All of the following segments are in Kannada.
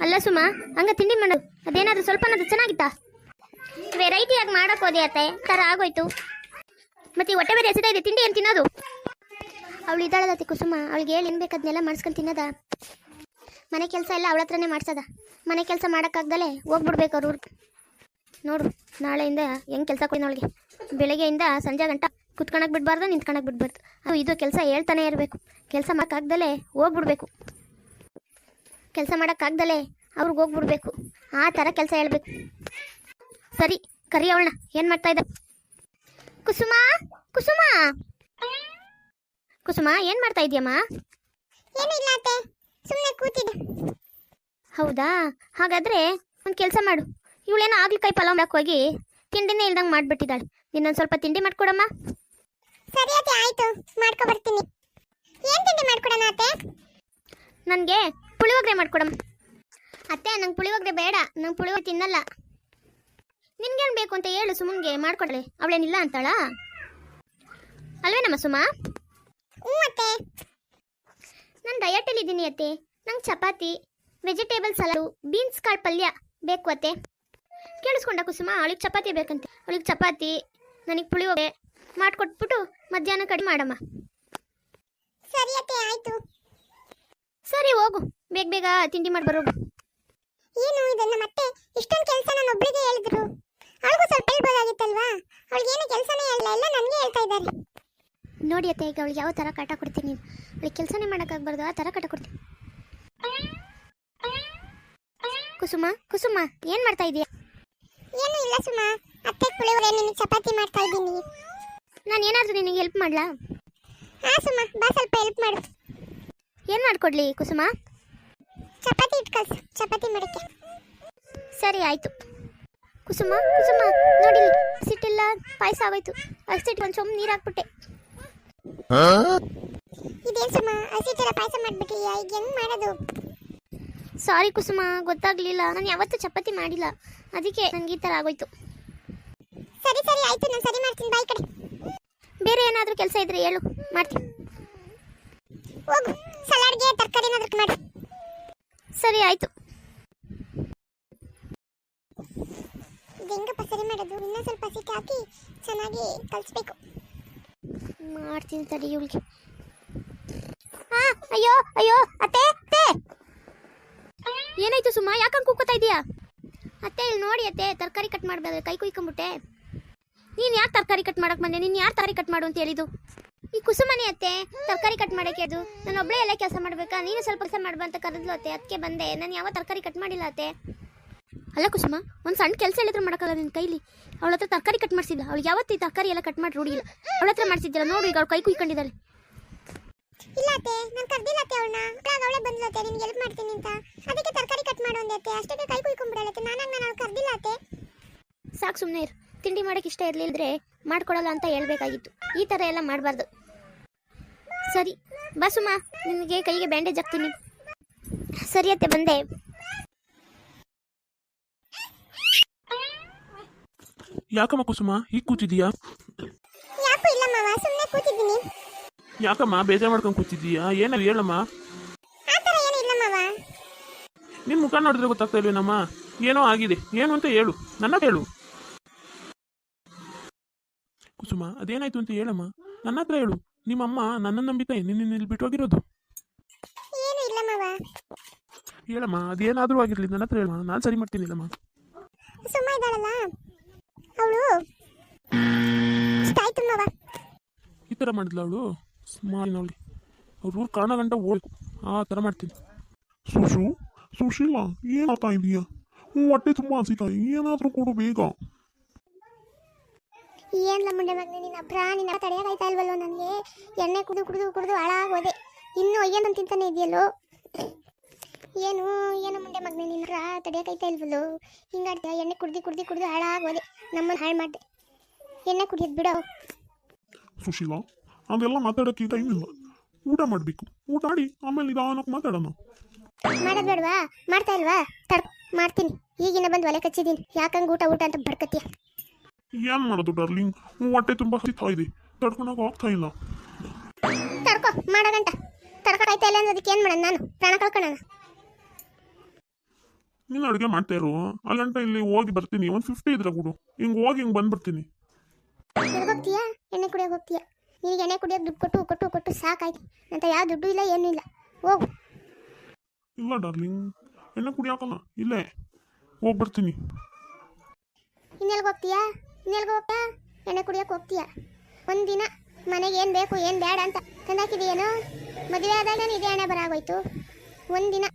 ಅಲ್ಲ ಸುಮ, ಹಂಗ ತಿಂಡಿ ಮಾಡು. ಅದೇನಾದ್ರೂ ಸ್ವಲ್ಪನಾದ್ರೂ ಚೆನ್ನಾಗಿತ್ತಾ? ವೆರೈಟಿಯಾಗಿ ಮಾಡಕ್ ಹೋದೆ ಅತ್ತೆ. ಥರ ಆಗೋಯ್ತು. ಮತ್ತೆ ಹೊಟ್ಟೆ ಬೇರೆ ಎಸಿತಾ ಇದೆ, ತಿಂಡಿ ಏನು ತಿನ್ನೋದು? ಅವಳು ಇದ್ದಾಳದತ್ತೆ ಕುಸುಮ, ಅವಳಿಗೆ ಹೇಳಿ ಏನು ಮಾಡಿಸ್ಕೊಂಡು ತಿನ್ನೋದ? ಮನೆ ಕೆಲಸ ಎಲ್ಲ ಅವಳ ಹತ್ರನೇ ಮಾಡ್ಸದ? ಮನೆ ಕೆಲಸ ಮಾಡೋಕ್ಕಾಗ್ದಲೇ ಹೋಗ್ಬಿಡ್ಬೇಕು ಅವ್ರ ನೋಡು, ನಾಳೆಯಿಂದ ಹೆಂಗ್ ಕೆಲಸ ಕೊಡಿ ಅವಳಿಗೆ. ಬೆಳಗ್ಗೆಯಿಂದ ಸಂಜೆ ಗಂಟ ಕುತ್ಕೊಳಕ್ ಬಿಡ್ಬಾರ್ದು, ನಿಂತ್ಕೊಳಕ್ ಬಿಡ್ಬಾರ್ದು. ಅದು ಇದು ಕೆಲಸ ಹೇಳ್ತಾನೆ ಇರಬೇಕು. ಕೆಲಸ ಮಾಡೋಕ್ಕಾಗ್ದಲೆ ಹೋಗ್ಬಿಡ್ಬೇಕು. ಕೆಲಸ ಮಾಡೋಕ್ಕಾಗ್ದಲೆ ಅವ್ರಿಗೆ ಹೋಗ್ಬಿಡ್ಬೇಕು. ಆ ಥರ ಕೆಲಸ ಹೇಳ್ಬೇಕು. ಸರಿ ಕರಿ ಅವಳನ್ನ. ಏನು ಮಾಡ್ತಾ ಇದ್ದ? ಕುಸುಮ ಕುಸುಮ. ಕುಸುಮ ಏನು ಮಾಡ್ತಾ ಇದೆಯಮ್ಮ? ಅತ್ತೆ ಸುಮ್ಮನೆ ಕೂತಿದ್ದೆ. ಹೌದಾ? ಹಾಗಾದರೆ ಒಂದು ಕೆಲಸ ಮಾಡು. ಇವಳೇನೋ ಆಗ್ಲಿಕಾಯಿ ಪಲಾವ್ ಮಾಡಕ್ಕೆ ಹೋಗಿ ತಿಂಡಿನೇ ಇಲ್ದಂಗೆ ಮಾಡಿಬಿಟ್ಟಿದ್ದಾಳೆ. ನಿನ್ನೊಂದು ಸ್ವಲ್ಪ ತಿಂಡಿ ಮಾಡ್ಕೊಡಮ್ಮ. ಸರಿ ಅತ್ತೆ ಆಯ್ತು. ಮಾಡ್ಕೊ ಬರ್ತೀನಿ. ಏನು ತಿಂಡಿ ಮಾಡ್ಕೊಡೋಣ ಅತ್ತೆ? ನನಗೆ ಪುಳಿಯೋಗರೆ ಮಾಡ್ಕೊಡಮ್ಮ. ಅತ್ತೆ ನಂಗೆ ಪುಳಿಯೋಗರೆ ಬೇಡ ನಂಗೆ ಪುಳಿಯೋಗರೆ ತಿನ್ನಲ್ಲ. ನಿನ್ಗೇನು ಬೇಕು ಅಂತ ಹೇಳು ಸುಮನ್ಗೆ ಮಾಡ್ಕೊಡ್ಲಿ. ಅವಳೇನಿಲ್ಲ ಅಂತಾಳ? ಅಲ್ವೇನಮ್ಮ ಸುಮ? ಹ್ಞೂ ಅತ್ತೆ. ನಾನು ಡಯಟಲ್ಲಿ ಇದ್ದೀನಿ ಅತ್ತೆ. ನಂಗೆ ಚಪಾತಿ ವೆಜಿಟೇಬಲ್ ಸಲಾಡು ಬೀನ್ಸ್ ಕಾಳು ಪಲ್ಯ ಬೇಕು ಅತ್ತೆ. ಕೇಳಿಸ್ಕೊಂಡ ಕುಸುಮ ಅವಳಿಗೆ ಚಪಾತಿ ಬೇಕಂತೆ. ಅವಳಿಗೆ ಚಪಾತಿ ನನಗೆ ಪುಳಿಯೋಗರೆ ಮಾಡಿಕೊಟ್ಬಿಟ್ಟು ಮಧ್ಯಾಹ್ನ ಕಡಿಮೆ ಮಾಡಮ್ಮ. ಸರಿ ಅತ್ತೆ ಆಯ್ತು. ಸರಿ ಹೋಗು. ಬೇಗ ಬೇಗ ತಿಂಡಿ ಮಾಡಿ ಬರೋಗು. ಏನು ಇದನ್ನ ಮತ್ತೆ ಇಷ್ಟೊಂದು ಕೆಲಸ ನಾನು ಒಬ್ಳಿಗೆ ಹೇಳಿದ್ರು. ಅವಳಿಗೂ ಸ್ವಲ್ಪ ಹೇಳ್ಬೋದಾಗಿತ್ತಲ್ವಾ? ಅವ್ಳಿಗೇನು ಕೆಲಸನೇ ಇಲ್ಲ. ಎಲ್ಲ ನನಗೆ ಹೇಳ್ತಾ ಇದ್ದಾರೆ. ನೋಡಿ ಅತ್ತೆ ಈಗ ಅವಳಿಗೆ ಯಾವ ಥರ ಕಾಟ ಕೊಡ್ತೀನಿ ಅವಳಿಗೆ ಕೆಲಸನೇ ಮಾಡೋಕ್ಕಾಗ್ಬಾರ್ದು. ಆ ಥರ ಕಾಟ ಕೊಡ್ತೀನಿ. ಕುಸುಮ ಕುಸುಮ ಏನು ಮಾಡ್ತಾ ಇದೀಯ? ಏನು ಇಲ್ಲ ಸುಮ. ಅತ್ತೆ ಪುಳಿಯೋಗರೆ ನಿನಗೆ ಚಪಾತಿ ಮಾಡ್ತಾ ಇದ್ದೀನಿ. ನಾನು ಏನಾದರೂ ನಿನಗೆ ಹೆಲ್ಪ್ ಮಾಡಲಾ? ಹಾಂ ಸುಮ ಬಾ ಸ್ವಲ್ಪ ಹೆಲ್ಪ್ ಮಾಡು. ಏನು ಮಾಡಿಕೊಡ್ಲಿ ಕುಸುಮ? ಚಪಾತಿ ಇಟ್ಟು ಕಳ್ಸು ಚಪಾತಿ ಮಾಡಕ್ಕೆ. ಸರಿ ಆಯಿತು. ಕುಸುಮ ಕುಸುಮ ನೋಡಿ ಸಿಟ್ಟಿಲ್ಲ ಪಾಯಸ ಆಗೋಯ್ತು. ಅಷ್ಟಿಟ್ಟು ಒಂದು ಸೊಮ್ಮೆ ನೀರು ಹಾಕ್ಬಿಟ್ಟೆ. ಇದೇನು ಸುಮ ಹಸಿಟ್ಟೆಲ್ಲ ಪಾಯಸ ಮಾಡ್ಬಿಟ್ಟಿಯಾ ಈಗ ಹೆಂಗ್ ಮಾಡೋದು? ಸಾರಿ ಕುಸುಮ ಗೊತ್ತಾಗ್ಲಿಲ್ಲ. ನಾನು ಯಾವತ್ತೂ ಚಪಾತಿ ಮಾಡಿಲ್ಲ. ಅದಕ್ಕೆ ನನಗೆ ಈ ಥರ ಆಗೋಯ್ತು. ಸರಿ ಸರಿ ಆಯ್ತು. ನಾನು ಸರಿ ಮಾಡ್ತೀನಿ. ಬಾಯ್ ಕಡೆ. ಬೇರೆ ಏನಾದರೂ ಕೆಲಸ ಇದ್ರೆ ಹೇಳು. ಮಾಡ್ತೀನಿ. ಹೋಗು. ತರಕಾರಿ ಮಾಡಿ. ಸರಿ ಆಯಿತು. ಹೆಂಗಪ್ಪ ಸರಿ ಮಾಡೋದು? ಇನ್ನೂ ಸ್ವಲ್ಪ ಹಸಿಟ್ಟು ಹಾಕಿ ಚೆನ್ನಾಗಿ ಕಲಿಸ್ಬೇಕು. ಮಾಡ್ತೀನಿ ತಡಿ ಇವಳಿಗೆ. ಹಾ ಅಯ್ಯೋ ಅಯ್ಯೋ ಅತ್ತೆ ಅತ್ತೆ! ಏನಾಯ್ತು ಸುಮ್ಮ ಯಾಕಂಗೆ ಕೂಕೋತಾ ಇದೀಯಾ? ಅತ್ತೆ ಇಲ್ಲಿ ನೋಡಿ ಅತ್ತೆ ತರಕಾರಿ ಕಟ್ ಮಾಡ್ಬೇಡ ಕೈ ಕುಯ್ಕೊಂಬಿಟ್ಟೆ. ನೀನು ಯಾಕೆ ತರಕಾರಿ ಕಟ್ ಮಾಡಕ್ ಬಂದೆ? ನೀನು ಯಾರು ತರಕಾರಿ ಕಟ್ ಮಾಡು ಅಂತ ಹೇಳಿದ್ದು? ಈ ಕುಸುಮನೆ ಅತ್ತೆ ತರಕಾರಿ ಕಟ್ ಮಾಡಕ್ಕೆ ಅದು. ನಾನು ಒಬ್ಬಳೇ ಎಲ್ಲ ಕೆಲಸ ಮಾಡ್ಬೇಕಾ? ನೀನು ಸ್ವಲ್ಪ ಕೆಲಸ ಮಾಡ್ಬಾ ಅಂತ ಕರೆದ್ಲು ಅತ್ತೆ. ಅದಕ್ಕೆ ಬಂದೆ. ನಾನು ಯಾವ ತರಕಾರಿ ಕಟ್ ಮಾಡಿಲ್ಲ ಅತ್ತೆ. ಅಲ್ಲ ಕುಸುಮ ಒಂದು ಸಣ್ಣ ಕೆಲಸ ಹೇಳಿದ್ರು ಮಾಡಕ್ಕಲ್ಲ ನಿನ್ನ ಕೈಲಿ. ಅವಳ ಹತ್ರ ತರಕಾರಿ ಕಟ್ ಮಾಡಿಸಿಲ್ಲ ಅವಳು ಯಾವತ್ತೂ ಈ ತರಕಾರಿ ಎಲ್ಲ ಕಟ್ ಮಾಡಿ ರೂಢಿಲ್ಲ. ಅವಳ ಹತ್ರ ಮಾಡಿಸಿದ್ದಿಲ್ಲ. ನೋಡು ಈಗ ಅವ್ಳು ಕೈ ಕುಯ್ಕೊಂಡಿದ್ದಾಳೆ. ಇಲ್ಲ ಅತ್ತೆ ನಾನು ಕರ್ದಿಲ್ಲ ಅತ್ತೆ ಅವಳನ್ನ. ಅವಳೇ ಬಂದ್ಲು ಅತ್ತೆ. ನಿನ್ಗೆ ಹೆಲ್ಪ್ ಮಾಡ್ತೀನಿ ಅಂತ. ಅದಕ್ಕೆ ತರಕಾರಿ ಕಟ್ ಮಾಡು ಅಂದೆ ಅತ್ತೆ. ಅಷ್ಟಕ್ಕೆ ಕೈ ಕುಯ್ಕೊಂಡ್ಬಿಡಲತ್ತೆ ನಾನಾಗ ನಾನು ಅವಳು ಕರ್ದಿಲ್ಲ ಅತ್ತೆ. ಸಾಕು ಸುಮ್ಮನೆ ಇರು. ತಿಂಡಿ ಮಾಡಕ್ಕೆ ಇಷ್ಟ ಇರಲಿಲ್ಲದ್ರೆ ಮಾಡ್ಕೊಡಲ್ಲ ಅಂತ ಹೇಳ್ಬೇಕಾಗಿತ್ತು. ಈ ಥರ ಎಲ್ಲ ಮಾಡಬಾರ್ದು. ಸರಿ ಬಾ ನಿಮಗೆ ನಿನಗೆ ಕೈಗೆ ಬ್ಯಾಂಡೇಜ್ ಹಾಕ್ತೀನಿ. ಸರಿ ಅತ್ತೆ ಬಂದೆ. ಯಾಕಮ್ಮ ಕುಸುಮ ಈಗ ಕೂತಿದೀಯಾ ಯಾಕೂ ಇಲ್ಲ ಮಾವ ಸುಮ್ಮನೆ ಕೂತಿದ್ದೀನಿ. ಯಾಕಮ್ಮ ಬೇಜಾರು ಮಾಡ್ಕೊಂಡು ಕೂತಿದ್ದೀಯಾ? ಏನಾದ್ರು ಹೇಳಮ್ಮ. ಆ ಥರ ಏನು ಇಲ್ಲ ಮಾವ. ನಿನ್ ಮುಖ ನೋಡಿದ್ರೆ ಗೊತ್ತಾಗ್ತಾ ಇಲ್ವೇನಮ್ಮ? ಏನೋ ಆಗಿದೆ. ಏನು ಅಂತ ಹೇಳು. ನನ್ನ ಹತ್ರ ಹೇಳು. ಕುಸುಮ ಅದೇನಾಯ್ತು ಅಂತ ಹೇಳಮ್ಮ. ನನ್ನ ಹತ್ರ ಹೇಳು. ನಿಮ್ಮಮ್ಮ ನನ್ನ ನಂಬಿಕೆ ನಿನ್ನ ಇಲ್ಲಿ ಬಿಟ್ಟು ಹೋಗಿರೋದು. ಏನು ಇಲ್ಲ ಮಾವ. ಹೇಳಮ್ಮ ಅದೇನಾದರೂ ಆಗಿರ್ಲಿ ನನ್ನ ಹತ್ರ ಹೇಳಮ್ಮ ನಾನು ಸರಿ ಮಾಡ್ತೀನಿಲ್ಲಮ್ಮ ಸುಮ್ಮ ಇದ್ದಾಳಲ್ಲ? ಅವಳು? ಆಯ್ತು ಮಾವ. ಈ ಥರ ಮಾಡಿದ್ಲ ಅವಳು? ಸ್ಮಾಲ್ ಅವಳಿಗೆ ಅವ್ರ ಊರು ಕಾರಣ ಗಂಟ ಹೋಗ್ಬೇಕು ಆ ಥರ ಮಾಡ್ತೀನಿ. ಸುಶು ಸುಶೀಲ ಏನಾಗ್ತಾ ಇದೀಯ? ಹ್ಞೂ ಹೊಟ್ಟೆ ತುಂಬ ಹಸಿತಾ ಏನಾದರೂ ಕೊಡು ಬೇಗ. ಏನ್ಲ ಮುಂಡೆ ಮಗ್ನೆ ನಿನ್ನ ಪ್ರಾಣಿನ ನಿನ್ನ ತಡೆಯೋಕಾಯ್ತಾ ಇಲ್ವಲ್ಲೋ ನನಗೆ? ಎಣ್ಣೆ ಕುಡಿದು ಕುಡಿದು ಕುಡಿದು ಹಾಳಾಗೋದೆ. ಇನ್ನೂ ಅಯ್ಯನ ತಿಂತಾನೆ ಇದೆಯಲ್ಲೋ ಏನು ಏನು ಮುಂಡೆ ಮಗ್ನೆ ನಿನ್ನ ತಡೆಯಾಗೈತಾ ಇಲ್ವಲ್ಲೋ? ಹಿಂಗಾಡ್ತೀಯ ಎಣ್ಣೆ ಕುಡ್ದು ಕುಡ್ದು ಕುಡಿದು ಹಾಳಾಗೋದೆ. ನಮ್ಮನ್ನು ಹಾಳು ಮಾಡಿದೆ. ಎಣ್ಣೆ ಕುಡಿಯೋದು ಬಿಡೋ. ಸುಶೀಲ ಅದೆಲ್ಲ ಮಾತಾಡೋಕ್ಕೆ ಟೈಮ್ ಇಲ್ಲ. ಊಟ ಮಾಡಬೇಕು. ಊಟ ಮಾಡಿ ಆಮೇಲೆ ನಿಧಾನಕ್ಕೆ ಮಾತಾಡೋಣ. ಮಾಡೋದು ಬೇಡವಾ? ಮಾಡ್ತಾ ಇಲ್ವಾ? ತಡ್ ಮಾಡ್ತೀನಿ. ಈಗಿನ ಬಂದು ಒಲೆ ಕಚ್ಚಿದ್ದೀನಿ. ಯಾಕಂಗೆ ಊಟ ಊಟ ಅಂತ ಬಡ್ಕತ್ತೀಯ ಏನು ಮಾಡೋದು ಡಾರ್ಲಿಂಗ್ ಹೊಟ್ಟೆ ತುಂಬಾ ಹಸಿತಾ ಇದೆ. ತಡ್ಕೊಂಡಾಗ ಹೋಗ್ತಾ ಇಲ್ಲ. ತಡ್ಕೊ ಮಾಡಗಂಟ ಆಯ್ತಾ ಇಲ್ಲ ಅನ್ನೋದಕ್ಕೆ ಏನು ಮಾಡೋಣ ನಾನು? ಪ್ರಾಣ ಕಳ್ಕೊಳ್ಳೋಣ ನೀನು ಅಡುಗೆ ಮಾಡ್ತಾ ಇರು. ಅಲ್ಲಂಟ ಇಲ್ಲಿ ಹೋಗಿ ಬರ್ತೀನಿ. ಒಂದು ಫಿಫ್ಟಿ ಇದ್ರೆ ಕೊಡು. ಹಿಂಗೆ ಹೋಗಿ ಹಿಂಗೆ ಬಂದ್ಬಿಡ್ತೀನಿ. ಹೋಗ್ತೀಯಾ? ಎಣ್ಣೆ ಕುಡಿಯೋಕೆ ಹೋಗ್ತೀಯಾ? ನಿನಗೆ ಎಣ್ಣೆ ಕುಡಿಯೋಕೆ ದುಡ್ಡು ಕೊಟ್ಟು ಕೊಟ್ಟು ಕೊಟ್ಟು ಸಾಕಾಯ್ತು. ಅಂತ ಯಾವ ದುಡ್ಡು ಇಲ್ಲ ಏನೂ ಇಲ್ಲ. ಹೋಗು. ಇಲ್ಲ ಡಾರ್ಲಿಂಗ್ ಎಣ್ಣೆ ಕುಡಿಯೋಕಲ್ಲ ಇಲ್ಲೇ. ಹೋಗಿ ಬರ್ತೀನಿ ಇನ್ನೆಲ್ಗೆ ಹೋಗ್ತೀಯಾ? ಇನ್ನೆಲ್ಗೆ ಎಣ್ಣೆ ಕುಡಿಯೋಕೆ ಹೋಗ್ತೀಯಾ? ಒಂದಿನ ಮನೆಗೆ ಏನು ಬೇಕು ಏನು ಬೇಡ ಅಂತ ತಂದಾಕಿದೀಯೇನು ಮದುವೆ ಆದಾಗ ಇದೇ ಹಣೆ ಬರಾಗೋಯ್ತು ಒಂದಿನ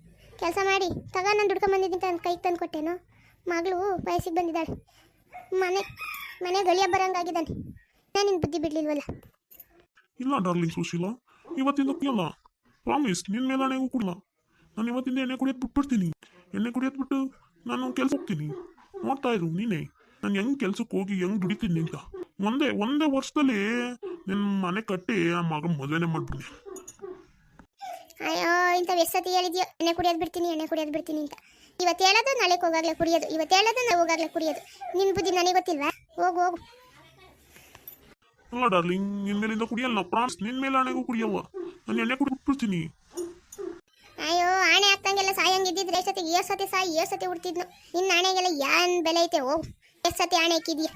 ಕೆಲಸ ಮಾಡಿ, ತಗ ನಾನು ದುಡ್ಕೊಂಬಂದಿದ್ದೀನಿ ಅಂತ ಕೈಗೆ ತಂದು ಕೊಟ್ಟೇನು? ಮಗಳು ವಯಸ್ಸಿಗೆ ಬಂದಿದ್ದಾಳೆ. ಮನೆ ಮನೆ ಗಳಿಯ ಬರಂಗಾಗಿದ್ದಾನೆ. ನಾನು ನಿನ್ನ ಬುದ್ಧಿ ಬಿಡ್ಲಿಲ್ವಲ್ಲ? ಇಲ್ಲ ಡಾರ್ಲಿಂಗ್ ಸುಶೀಲಾ, ಇವತ್ತಿಂದ ಕುಡಿಯಲ್ಲ ಪ್ರಾಮಿಸ್ ನಿನ್ನ ಮೇಲೆ ಹಣೆಗೂ ಕುಡಿಲ್ಲ ನಾನು ಇವತ್ತಿಂದ ಎಣ್ಣೆ ಕುಡಿಯೋದು ಬಿಟ್ಬಿಡ್ತೀನಿ. ಎಣ್ಣೆ ಕುಡಿಯೋದು ಬಿಟ್ಟು ನಾನು ಕೆಲಸ ಹೋಗ್ತೀನಿ. ನೋಡ್ತಾ ನೀನೇ. ನಾನು ಹೆಂಗ್ ಕೆಲ್ಸಕ್ಕೆ ಹೋಗಿ ಹೆಂಗ್ ದುಡಿತೀನಿ ಅಂತ. ಒಂದೇ ಒಂದೇ ವರ್ಷದಲ್ಲಿ ನಿನ್ನ ಮನೆ ಕಟ್ಟಿ ಆ ಮಗ ಮದುವೆನೇ ಮಾಡ್ಬಿಡ್ತೀನಿ. ಅಯ್ಯೋ ಇಂಥ ವ್ಯಸತಿ ಹೇಳಿದ್ಯೋ? ಎಣ್ಣೆ ಕುಡಿಯೋದು ಬಿಡ್ತೀನಿ ಎಣ್ಣೆ ಕುಡಿಯೋದು ಬಿಡ್ತೀನಿ ಅಂತ. ಇವತ್ತು ಹೇಳೋದು ನಾಳೆಗೆ ಹೋಗಾಗ್ಲೇ ಕುಡಿಯೋದು ಇವತ್ತು ಹೇಳೋದು ನಾವು ಹೋಗಾಗ್ಲೇ ಕುಡಿಯೋದು. ನಿನ್ನ ಬುದ್ಧಿ ನನಗೆ ಗೊತ್ತಿಲ್ವಾ? ಹೋಗು ಹೋಗು. ಅಲ್ಲ ಡಾರ್ಲಿಂಗ್ ನಿನ್ನ ಮೇಲಿಂದ ಕುಡಿಯಲ್ಲ ಪ್ರಾನ್ಸ್ ನಿನ್ನ ಮೇಲೆ ಹಣೆಗೂ ಕುಡಿಯವ್ವ. ನಾನು ಎಣ್ಣೆ ಕುಡಿ ಬಿಟ್ಬಿಡ್ತೀನಿ. ಅಯ್ಯೋ ಆಣೆ ಹಾಕ್ತಂಗೆಲ್ಲ ಸಾಯಂಗಿದ್ದಿದ್ರೆ ಎಷ್ಟೊತ್ತಿಗೆ ಏಸತಿ ಸತಿ ಸಾಯಿ ಏಸತಿ ಸತಿ ಉಡ್ತಿದ್ನು. ನಿನ್ನ ಆಣೆಗೆಲ್ಲ ಏನ್ ಬೆಲೆ ಐತೆ ಹೋಗು. ಎಷ್ಟು ಸತಿ ಆಣೆ ಹಾಕಿದ್ಯಾ?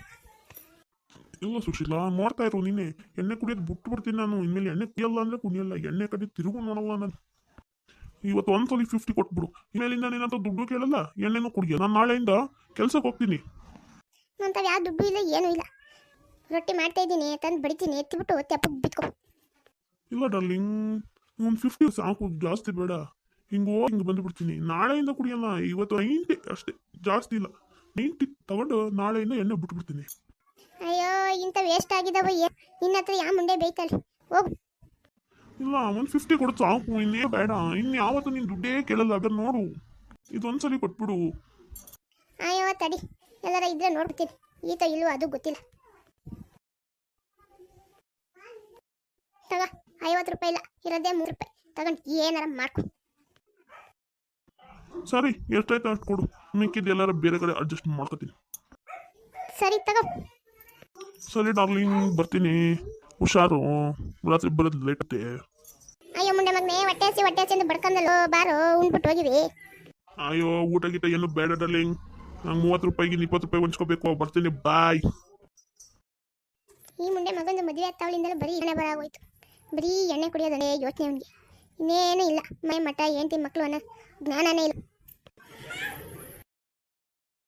ಇಲ್ಲ ಸುಶೀಲಾ ನೋಡ್ತಾ ಇರು ನೀನೆ. ಎಣ್ಣೆ ಕುಡಿಯೋದು ಬಿಟ್ಟು ಬಿಡ್ತೀನಿ ನಾನು. ಇನ್ಮೇಲೆ ಎಣ್ಣೆ ಕುಡಿಯಲ್ಲ ಅಂದ್ರೆ ಕುಡಿಯಲ್ಲ. ಎಣ್ಣೆ ಕಡೆ ತಿರುಗು ನೋಡಲ್ಲ ನಾನು. ಇವತ್ತು ಒಂದ್ಸಲಿ ಫಿಫ್ಟಿ ಕೊಟ್ಬಿಡು. ಇನ್ಮೇಲಿಂದ ನೀನಂತ ದುಡ್ಡು ಕೇಳಲ್ಲ? ಎಣ್ಣೆನೂ ಕುಡಿಯ. ನಾನು ನಾಳೆಯಿಂದ ಕೆಲ್ಸಕ್ಕೆ ಹೋಗ್ತೀನಿ. ನಂತರ ಯಾವ ದುಡ್ಡು ಇಲ್ಲ ಏನೂ ಇಲ್ಲ. ರೊಟ್ಟಿ ಮಾಡ್ತಾ ಇದ್ದೀನಿ. ತಂದು ಬಡಿತೀನಿ. ಎತ್ತಿಬಿಟ್ಟು ತೆಪ್ಪಗೆ ಬಿತ್ಕೊ. ಇಲ್ಲ ಡಾರ್ಲಿಂಗ್. ಒಂದು ಫಿಫ್ಟಿ ಸಾಕು. ಜಾಸ್ತಿ ಬೇಡ. ಹಿಂಗೆ ಹೋಗಿ ಹಿಂಗೆ ಬಂದುಬಿಡ್ತೀನಿ. ನಾಳೆಯಿಂದ ಕುಡಿಯಲ್ಲ. ಇವತ್ತು ನೈಂಟಿ ಅಷ್ಟೇ. ಜಾಸ್ತಿ ಇಲ್ಲ. ನೈಂಟಿ ತಗೊಂಡು ನಾಳೆಯಿಂದ ಎಣ್ಣೆ ಬಿಟ್ಬಿಡ್ತೀನಿ. ಅಯ್ಯೋ ಇಂಥ ವೇಸ್ಟ್ ಆಗಿದಾವ ನಿನ್ನ ಹತ್ರ ಯಾವ ಮುಂಡೆ ಬೇಕಲ್ಲ. ಹೋಗು. ಇಲ್ಲ ಒಂದು ಫಿಫ್ಟಿ ಕೊಡು ಸಾಕು ಇನ್ನೇ ಬೇಡ. ಇನ್ನು ಯಾವತ್ತು ನೀನು ದುಡ್ಡೇ ಕೇಳಲ್ಲ ಅದನ್ನ ನೋಡು. ಇದೊಂದ್ಸಲಿ ಕೊಟ್ಬಿಡು. ಅಯ್ಯೋ ತಡಿ. ಎಲ್ಲರ ಇದ್ರೆ ನೋಡ್ಬಿಡ್ತೀನಿ. ಈತ ಇಲ್ವೋ ಅದು ಗೊತ್ತಿಲ್ಲ. ತಗ ಐವತ್ತು ರೂಪಾಯಿ ಇಲ್ಲ. ಇರೋದೇ ಮೂರು ರೂಪಾಯಿ. ತಗೊಂಡು ಏನಾರ ಮಾಡ್ಕೊ. ಸರಿ ಎಷ್ಟಾಯ್ತು ಅಷ್ಟು ಕೊಡು. ಮಿಕ್ಕಿದ್ದು ಎಲ್ಲಾರ ಬೇರೆ ಕಡೆ ಅಡ್ಜಸ್ಟ್ ಮಾಡ್ಕೋತೀನಿ. ಸರಿ ತಗೋ. ಸರಿ ಡಾರ್ಲಿಂಗ್ ಬರ್ತೀನಿ. ಹುಷಾರು. ರಾತ್ರಿ ಬರೋದು ಲೇಟ್ ಆಗುತ್ತೆ ಅಯ್ಯೋ ಮುಂಡೆ ಮಗನೇ ಹೊಟ್ಟೆ ಹಸಿ ಹೊಟ್ಟೆ ಹಸಿ ಅಂತ ಬಡ್ಕಂದಲ್ಲೋ ಬಾರೋ ಉಂಡ್ಬಿಟ್ಟು ಹೋಗಿವಿ. ಅಯ್ಯೋ ಊಟ ಗೀಟ ಏನು ಬೇಡ ಡಾರ್ಲಿಂಗ್. ನಂಗೆ ಮೂವತ್ತು ರೂಪಾಯಿಗೆ ಇಪ್ಪತ್ತು ರೂಪಾಯಿ ಹೊಂಚ್ಕೋಬೇಕು ಬರ್ತೀನಿ ಬಾಯ್. ಈ ಮುಂಡೆ ಮಗಂದು ಮದುವೆ ಆಗ್ತಾವಳಿಂದಲೂ ಬರೀ ಎಣ್ಣೆ ಬರಾಗೋಯ್ತು ಬರೀ ಎಣ್ಣೆ ಕುಡಿಯೋದೇ ಯೋಚನೆ ಅವನಿಗೆ. ಇನ್ನೇನು ಇಲ್ಲ. ಮೈ ಮಠ ಹೆಂಡತಿ ಮಕ್ಕಳು ಅನ್ನೋ ಜ್ಞಾನನೇ ಇಲ್ಲ.